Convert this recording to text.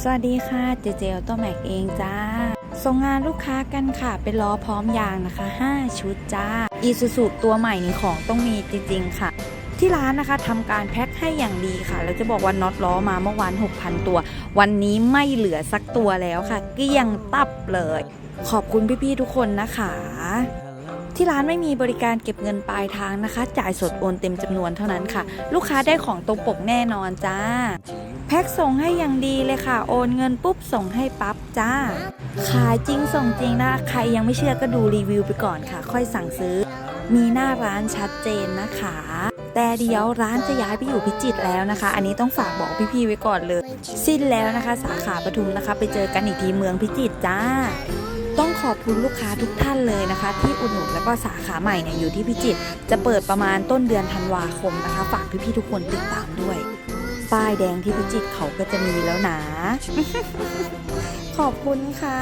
สวัสดีค่ะเจเจลตัวแม็กเองจ้า ส่งงานลูกค้ากันค่ะ เป็นล้อพร้อมยางนะคะ 5 ชุดจ้าอีซูซูตัวใหม่นี่ของต้องมีจริง ๆ ค่ะ ที่ร้านนะคะทำการแพ็คให้อย่างดีค่ะ แล้วจะบอกว่าน็อตล้อมาเมื่อวาน 6,000 ตัว วันนี้ไม่เหลือสักตัวแล้วค่ะ เกลี้ยงตับเลย ขอบคุณพี่ ๆ ทุกคนนะคะ ที่ร้านไม่มีบริการเก็บเงินปลายทางนะคะ จ่ายสดโอนเต็มจำนวนเท่านั้นค่ะ ลูกค้าได้ของตรงปกแน่นอนจ้า แพ็คส่งให้อย่างดีเลยค่ะ โอนเงินปุ๊บส่งให้ปั๊บจ้า ขายจริงส่งจริงนะ ใครยังไม่เชื่อก็ดูรีวิวไปก่อนค่ะ ค่อยสั่งซื้อ มีหน้าร้านชัดเจนนะคะแต่เดี๋ยวร้านจะย้ายไปอยู่พิจิตรแล้วนะคะ อันนี้ต้องฝากบอกพี่ๆไว้ก่อนเลย สิ้นแล้วนะคะ สาขาปทุมนะคะ ไปเจอกันอีกทีเมืองพิจิตรจ้า ขอบคุณลูกค้าทุกท่านเลยนะคะ ที่อุดหนุนแล้วก็สาขาใหม่เนี่ยอยู่ที่พิจิตรจะเปิดประมาณต้นเดือนธันวาคมนะคะ ฝากพี่ๆทุกคนติดตามด้วย ป้ายแดงที่พิจิตรเขาก็จะมีแล้วนะ ขอบคุณค่ะ